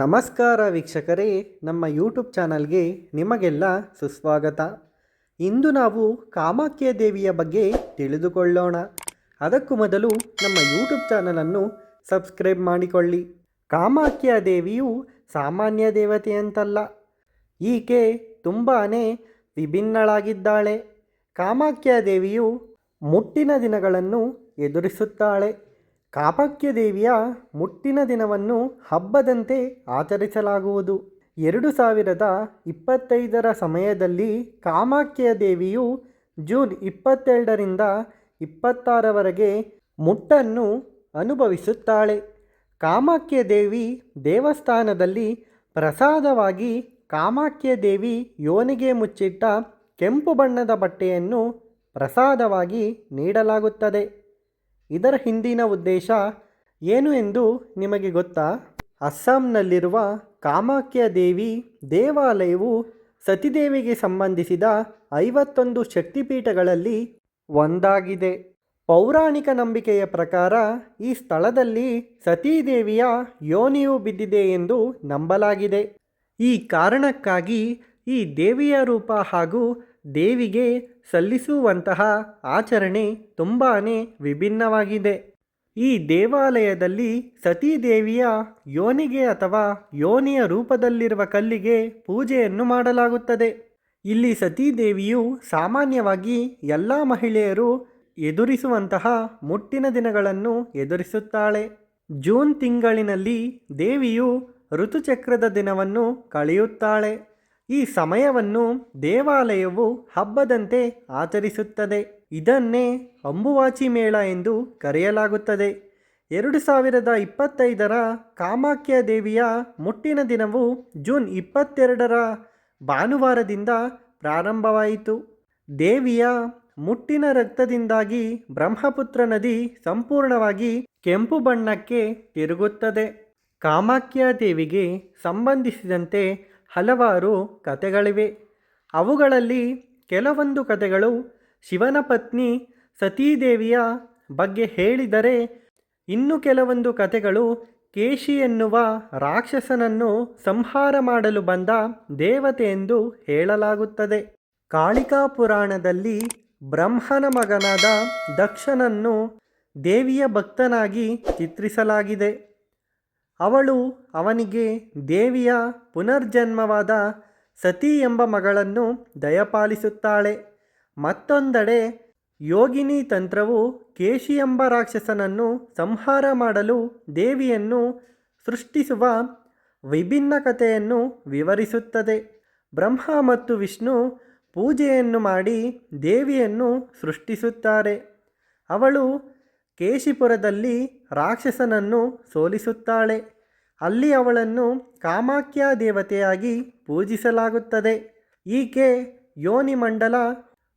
ನಮಸ್ಕಾರ ವೀಕ್ಷಕರೇ, ನಮ್ಮ ಯೂಟ್ಯೂಬ್ ಚಾನಲ್ಗೆ ನಿಮಗೆಲ್ಲ ಸುಸ್ವಾಗತ. ಇಂದು ನಾವು ಕಾಮಾಖ್ಯ ದೇವಿಯ ಬಗ್ಗೆ ತಿಳಿದುಕೊಳ್ಳೋಣ. ಅದಕ್ಕೂ ಮೊದಲು ನಮ್ಮ ಯೂಟ್ಯೂಬ್ ಚಾನಲನ್ನು ಸಬ್ಸ್ಕ್ರೈಬ್ ಮಾಡಿಕೊಳ್ಳಿ. ಕಾಮಾಖ್ಯ ದೇವಿಯು ಸಾಮಾನ್ಯ ದೇವತೆ ಅಂತಲ್ಲ. ಈಕೆ ತುಂಬಾ ವಿಭಿನ್ನಳಾಗಿದ್ದಾಳೆ. ಕಾಮಾಖ್ಯ ದೇವಿಯು ಮುಟ್ಟಿನ ದಿನಗಳನ್ನು ಎದುರಿಸುತ್ತಾಳೆ. ಕಾಮಾಖ್ಯ ದೇವಿಯ ಮುಟ್ಟಿನ ದಿನವನ್ನು ಹಬ್ಬದಂತೆ ಆಚರಿಸಲಾಗುವುದು. ಎರಡು ಸಾವಿರದ ಇಪ್ಪತ್ತೈದರ ಸಮಯದಲ್ಲಿ ಕಾಮಾಖ್ಯ ದೇವಿಯು ಜೂನ್ ಇಪ್ಪತ್ತೆರಡರಿಂದ ಇಪ್ಪತ್ತಾರವರೆಗೆ ಮುಟ್ಟನ್ನು ಅನುಭವಿಸುತ್ತಾಳೆ. ಕಾಮಾಖ್ಯ ದೇವಿ ದೇವಸ್ಥಾನದಲ್ಲಿ ಪ್ರಸಾದವಾಗಿ ಕಾಮಾಖ್ಯ ದೇವಿ ಯೋನಿಗೆ ಮುಚ್ಚಿಟ್ಟ ಕೆಂಪು ಬಣ್ಣದ ಬಟ್ಟೆಯನ್ನು ಪ್ರಸಾದವಾಗಿ ನೀಡಲಾಗುತ್ತದೆ. ಇದರ ಹಿಂದಿನ ಉದ್ದೇಶ ಏನು ಎಂದು ನಿಮಗೆ ಗೊತ್ತಾ? ಅಸ್ಸಾಂನಲ್ಲಿರುವ ಕಾಮಾಖ್ಯ ದೇವಿ ದೇವಾಲಯವು ಸತಿದೇವಿಗೆ ಸಂಬಂಧಿಸಿದ ಐವತ್ತೊಂದು ಶಕ್ತಿಪೀಠಗಳಲ್ಲಿ ಒಂದಾಗಿದೆ. ಪೌರಾಣಿಕ ನಂಬಿಕೆಯ ಪ್ರಕಾರ ಈ ಸ್ಥಳದಲ್ಲಿ ಸತೀದೇವಿಯ ಯೋನಿಯು ಬಿದ್ದಿದೆ ಎಂದು ನಂಬಲಾಗಿದೆ. ಈ ಕಾರಣಕ್ಕಾಗಿ ಈ ದೇವಿಯ ರೂಪ ಹಾಗೂ ದೇವಿಗೆ ಸಲ್ಲಿಸುವಂತಹ ಆಚರಣೆ ತುಂಬಾ ವಿಭಿನ್ನವಾಗಿದೆ. ಈ ದೇವಾಲಯದಲ್ಲಿ ಸತೀದೇವಿಯ ಯೋನಿಗೆ ಅಥವಾ ಯೋನಿಯ ರೂಪದಲ್ಲಿರುವ ಕಲ್ಲಿಗೆ ಪೂಜೆಯನ್ನು ಮಾಡಲಾಗುತ್ತದೆ. ಇಲ್ಲಿ ಸತೀದೇವಿಯು ಸಾಮಾನ್ಯವಾಗಿ ಎಲ್ಲ ಮಹಿಳೆಯರು ಎದುರಿಸುವಂತಹ ಮುಟ್ಟಿನ ದಿನಗಳನ್ನು ಎದುರಿಸುತ್ತಾಳೆ. ಜೂನ್ ತಿಂಗಳಿನಲ್ಲಿ ದೇವಿಯು ಋತುಚಕ್ರದ ದಿನವನ್ನು ಕಳೆಯುತ್ತಾಳೆ. ಈ ಸಮಯವನ್ನು ದೇವಾಲಯವು ಹಬ್ಬದಂತೆ ಆಚರಿಸುತ್ತದೆ. ಇದನ್ನೇ ಅಂಬುವಾಚಿ ಮೇಳ ಎಂದು ಕರೆಯಲಾಗುತ್ತದೆ. ಎರಡು ಸಾವಿರದ ಇಪ್ಪತ್ತೈದರ ಕಾಮಾಖ್ಯ ದೇವಿಯ ಮುಟ್ಟಿನ ದಿನವು ಜೂನ್ ಇಪ್ಪತ್ತೆರಡರ ಭಾನುವಾರದಿಂದ ಪ್ರಾರಂಭವಾಯಿತು. ದೇವಿಯ ಮುಟ್ಟಿನ ರಕ್ತದಿಂದಾಗಿ ಬ್ರಹ್ಮಪುತ್ರ ನದಿ ಸಂಪೂರ್ಣವಾಗಿ ಕೆಂಪು ಬಣ್ಣಕ್ಕೆ ತಿರುಗುತ್ತದೆ. ಕಾಮಾಖ್ಯ ದೇವಿಗೆ ಸಂಬಂಧಿಸಿದಂತೆ ಹಲವಾರು ಕಥೆಗಳಿವೆ. ಅವುಗಳಲ್ಲಿ ಕೆಲವೊಂದು ಕಥೆಗಳು ಶಿವನ ಪತ್ನಿ ಸತೀದೇವಿಯ ಬಗ್ಗೆ ಹೇಳಿದರೆ ಇನ್ನು ಕೆಲವೊಂದು ಕಥೆಗಳು ಕೇಶಿ ಎನ್ನುವ ರಾಕ್ಷಸನನ್ನು ಸಂಹಾರ ಮಾಡಲು ಬಂದ ದೇವತೆ ಎಂದು ಹೇಳಲಾಗುತ್ತದೆ. ಕಾಳಿಕಾ ಪುರಾಣದಲ್ಲಿ ಬ್ರಹ್ಮನ ಮಗನಾದ ದಕ್ಷನನ್ನು ದೇವಿಯ ಭಕ್ತನಾಗಿ ಚಿತ್ರಿಸಲಾಗಿದೆ. ಅವಳು ಅವನಿಗೆ ದೇವಿಯ ಪುನರ್ಜನ್ಮವಾದ ಸತಿ ಎಂಬ ಮಗಳನ್ನು ದಯಪಾಲಿಸುತ್ತಾಳೆ. ಮತ್ತೊಂದೆಡೆ ಯೋಗಿನಿ ತಂತ್ರವು ಕೇಶಿ ಎಂಬ ರಾಕ್ಷಸನನ್ನು ಸಂಹಾರ ಮಾಡಲು ದೇವಿಯನ್ನು ಸೃಷ್ಟಿಸುವ ವಿಭಿನ್ನ ಕಥೆಯನ್ನು ವಿವರಿಸುತ್ತದೆ. ಬ್ರಹ್ಮ ಮತ್ತು ವಿಷ್ಣು ಪೂಜೆಯನ್ನು ಮಾಡಿ ದೇವಿಯನ್ನು ಸೃಷ್ಟಿಸುತ್ತಾರೆ. ಅವಳು ಕೇಶಿಪುರದಲ್ಲಿ ರಾಕ್ಷಸನನ್ನು ಸೋಲಿಸುತ್ತಾಳೆ. ಅಲ್ಲಿ ಅವಳನ್ನು ಕಾಮಾಖ್ಯ ದೇವತೆಯಾಗಿ ಪೂಜಿಸಲಾಗುತ್ತದೆ. ಈಕೆ ಯೋನಿ ಮಂಡಲ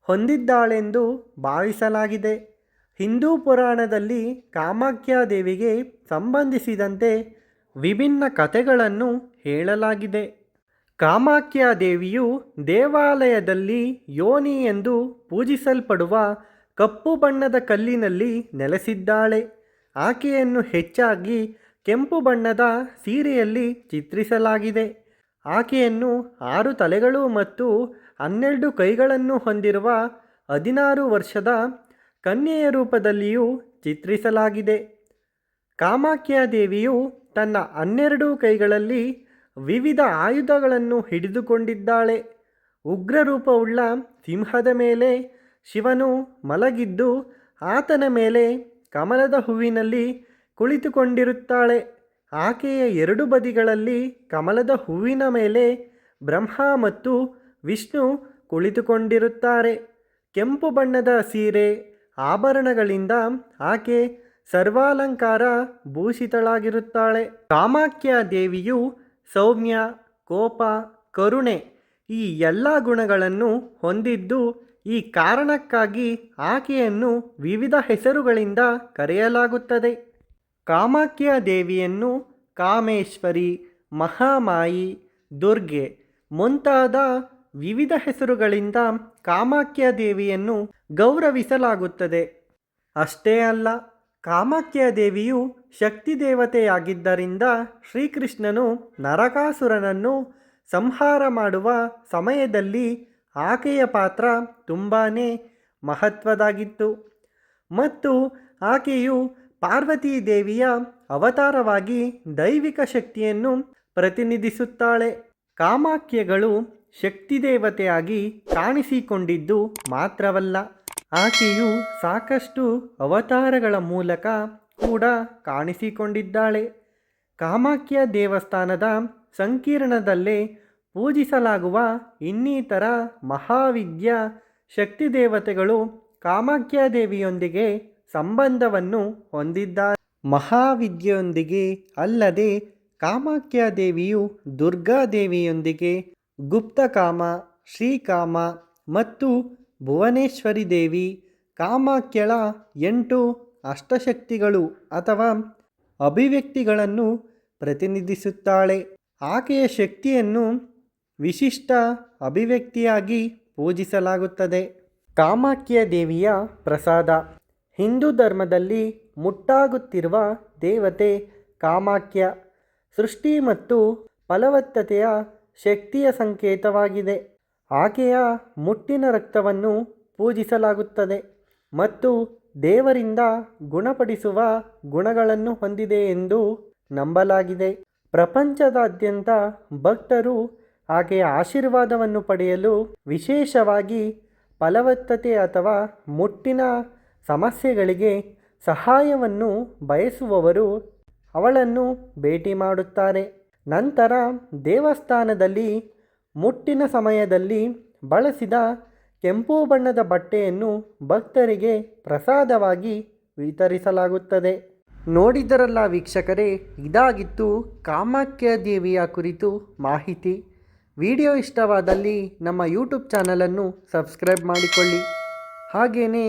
ಹೊಂದಿದ್ದಾಳೆಂದು ಭಾವಿಸಲಾಗಿದೆ. ಹಿಂದೂ ಪುರಾಣದಲ್ಲಿ ಕಾಮಾಖ್ಯ ದೇವಿಗೆ ಸಂಬಂಧಿಸಿದಂತೆ ವಿಭಿನ್ನ ಕಥೆಗಳನ್ನು ಹೇಳಲಾಗಿದೆ. ಕಾಮಾಖ್ಯ ದೇವಿಯು ದೇವಾಲಯದಲ್ಲಿ ಯೋನಿ ಎಂದು ಪೂಜಿಸಲ್ಪಡುವ ಕಪ್ಪು ಬಣ್ಣದ ಕಲ್ಲಿನಲ್ಲಿ ನೆಲೆಸಿದ್ದಾಳೆ. ಆಕೆಯನ್ನು ಹೆಚ್ಚಾಗಿ ಕೆಂಪು ಬಣ್ಣದ ಸೀರೆಯಲ್ಲಿ ಚಿತ್ರಿಸಲಾಗಿದೆ. ಆಕೆಯನ್ನು ಆರು ತಲೆಗಳು ಮತ್ತು ಹನ್ನೆರಡು ಕೈಗಳನ್ನು ಹೊಂದಿರುವ ಹದಿನಾರು ವರ್ಷದ ಕನ್ಯೆಯ ರೂಪದಲ್ಲಿಯೂ ಚಿತ್ರಿಸಲಾಗಿದೆ. ಕಾಮಾಖ್ಯ ದೇವಿಯು ತನ್ನ ಹನ್ನೆರಡು ಕೈಗಳಲ್ಲಿ ವಿವಿಧ ಆಯುಧಗಳನ್ನು ಹಿಡಿದುಕೊಂಡಿದ್ದಾಳೆ. ಉಗ್ರರೂಪವುಳ್ಳ ಸಿಂಹದ ಮೇಲೆ ಶಿವನು ಮಲಗಿದ್ದು, ಆತನ ಮೇಲೆ ಕಮಲದ ಹೂವಿನಲ್ಲಿ ಕುಳಿತುಕೊಂಡಿರುತ್ತಾಳೆ. ಆಕೆಯ ಎರಡು ಬದಿಗಳಲ್ಲಿ ಕಮಲದ ಹೂವಿನ ಮೇಲೆ ಬ್ರಹ್ಮ ಮತ್ತು ವಿಷ್ಣು ಕುಳಿತುಕೊಂಡಿರುತ್ತಾರೆ. ಕೆಂಪು ಬಣ್ಣದ ಸೀರೆ, ಆಭರಣಗಳಿಂದ ಆಕೆ ಸರ್ವಾಲಂಕಾರ ಭೂಷಿತಳಾಗಿರುತ್ತಾಳೆ. ಕಾಮಾಖ್ಯ ದೇವಿಯು ಸೌಮ್ಯ, ಕೋಪ, ಕರುಣೆ ಈ ಎಲ್ಲ ಗುಣಗಳನ್ನು ಹೊಂದಿದ್ದು ಈ ಕಾರಣಕ್ಕಾಗಿ ಆಕೆಯನ್ನು ವಿವಿಧ ಹೆಸರುಗಳಿಂದ ಕರೆಯಲಾಗುತ್ತದೆ. ಕಾಮಾಖ್ಯ ದೇವಿಯನ್ನು ಕಾಮೇಶ್ವರಿ, ಮಹಾಮಾಯಿ, ದುರ್ಗೆ ಮುಂತಾದ ವಿವಿಧ ಹೆಸರುಗಳಿಂದ ಕಾಮಾಖ್ಯ ದೇವಿಯನ್ನು ಗೌರವಿಸಲಾಗುತ್ತದೆ. ಅಷ್ಟೇ ಅಲ್ಲ, ಕಾಮಾಖ್ಯ ದೇವಿಯು ಶಕ್ತಿ ದೇವತೆಯಾಗಿದ್ದರಿಂದ ಶ್ರೀಕೃಷ್ಣನು ನರಕಾಸುರನನ್ನು ಸಂಹಾರ ಮಾಡುವ ಸಮಯದಲ್ಲಿ ಆಕೆಯ ಪಾತ್ರ ತುಂಬಾ ಮಹತ್ವದಾಗಿತ್ತು. ಮತ್ತು ಆಕೆಯು ಪಾರ್ವತೀ ದೇವಿಯ ಅವತಾರವಾಗಿ ದೈವಿಕ ಶಕ್ತಿಯನ್ನು ಪ್ರತಿನಿಧಿಸುತ್ತಾಳೆ. ಕಾಮಾಕ್ಯಗಳು ಶಕ್ತಿ ದೇವತೆಯಾಗಿ ಕಾಣಿಸಿಕೊಂಡಿದ್ದು ಮಾತ್ರವಲ್ಲ, ಆಕೆಯು ಸಾಕಷ್ಟು ಅವತಾರಗಳ ಮೂಲಕ ಕೂಡ ಕಾಣಿಸಿಕೊಂಡಿದ್ದಾಳೆ. ಕಾಮಾಖ್ಯ ದೇವಸ್ಥಾನದ ಸಂಕೀರ್ಣದಲ್ಲೇ ಪೂಜಿಸಲಾಗುವ ಇನ್ನಿತರ ಮಹಾವಿದ್ಯ ಶಕ್ತಿ ದೇವತೆಗಳು ಕಾಮಾಖ್ಯಾದೇವಿಯೊಂದಿಗೆ ಸಂಬಂಧವನ್ನು ಹೊಂದಿದ್ದಾರೆ. ಮಹಾವಿದ್ಯೆಯೊಂದಿಗೆ ಅಲ್ಲದೆ ಕಾಮಾಖ್ಯಾದೇವಿಯು ದುರ್ಗಾದೇವಿಯೊಂದಿಗೆ ಗುಪ್ತಕಾಮ, ಶ್ರೀಕಾಮ ಮತ್ತು ಭುವನೇಶ್ವರಿ ದೇವಿ, ಕಾಮಾಖ್ಯಳ ಎಂಟು ಅಷ್ಟಶಕ್ತಿಗಳು ಅಥವಾ ಅಭಿವ್ಯಕ್ತಿಗಳನ್ನು ಪ್ರತಿನಿಧಿಸುತ್ತಾಳೆ. ಆಕೆಯ ಶಕ್ತಿಯನ್ನು ವಿಶಿಷ್ಟ ಅಭಿವ್ಯಕ್ತಿಯಾಗಿ ಪೂಜಿಸಲಾಗುತ್ತದೆ. ಕಾಮಾಖ್ಯ ದೇವಿಯ ಪ್ರಸಾದ. ಹಿಂದೂ ಧರ್ಮದಲ್ಲಿ ಮುಟ್ಟಾಗುತ್ತಿರುವ ದೇವತೆ ಕಾಮಾಖ್ಯ. ಸೃಷ್ಟಿ ಮತ್ತು ಫಲವತ್ತತೆಯ ಶಕ್ತಿಯ ಸಂಕೇತವಾಗಿದೆ. ಆಕೆಯ ಮುಟ್ಟಿನ ರಕ್ತವನ್ನು ಪೂಜಿಸಲಾಗುತ್ತದೆ ಮತ್ತು ದೇವರಿಂದ ಗುಣಪಡಿಸುವ ಗುಣಗಳನ್ನು ಹೊಂದಿದೆ ಎಂದು ನಂಬಲಾಗಿದೆ. ಪ್ರಪಂಚದಾದ್ಯಂತ ಭಕ್ತರು ಆಕೆಯ ಆಶೀರ್ವಾದವನ್ನು ಪಡೆಯಲು ವಿಶೇಷವಾಗಿ ಫಲವತ್ತತೆ ಅಥವಾ ಮುಟ್ಟಿನ ಸಮಸ್ಯೆಗಳಿಗೆ ಸಹಾಯವನ್ನು ಬಯಸುವವರು ಅವಳನ್ನು ಭೇಟಿ ಮಾಡುತ್ತಾರೆ. ನಂತರ ದೇವಸ್ಥಾನದಲ್ಲಿ ಮುಟ್ಟಿನ ಸಮಯದಲ್ಲಿ ಬಳಸಿದ ಕೆಂಪು ಬಣ್ಣದ ಬಟ್ಟೆಯನ್ನು ಭಕ್ತರಿಗೆ ಪ್ರಸಾದವಾಗಿ ವಿತರಿಸಲಾಗುತ್ತದೆ. ನೋಡಿದರಲ್ಲ ವೀಕ್ಷಕರೇ, ಇದಾಗಿತ್ತು ಕಾಮಾಖ್ಯ ದೇವಿಯ ಕುರಿತು ಮಾಹಿತಿ. ವಿಡಿಯೋ ಇಷ್ಟವಾದಲ್ಲಿ ನಮ್ಮ ಯೂಟ್ಯೂಬ್ ಚಾನಲನ್ನು ಸಬ್ಸ್ಕ್ರೈಬ್ ಮಾಡಿಕೊಳ್ಳಿ. ಹಾಗೆಯೇ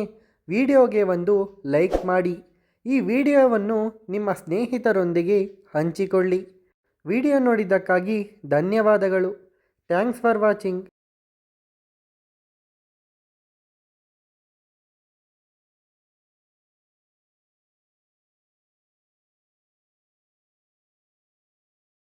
ವಿಡಿಯೋಗೆ ಒಂದು ಲೈಕ್ ಮಾಡಿ. ಈ ವಿಡಿಯೋವನ್ನು ನಿಮ್ಮ ಸ್ನೇಹಿತರೊಂದಿಗೆ ಹಂಚಿಕೊಳ್ಳಿ. ವಿಡಿಯೋ ನೋಡಿದ್ದಕ್ಕಾಗಿ ಧನ್ಯವಾದಗಳು. Thanks for watching.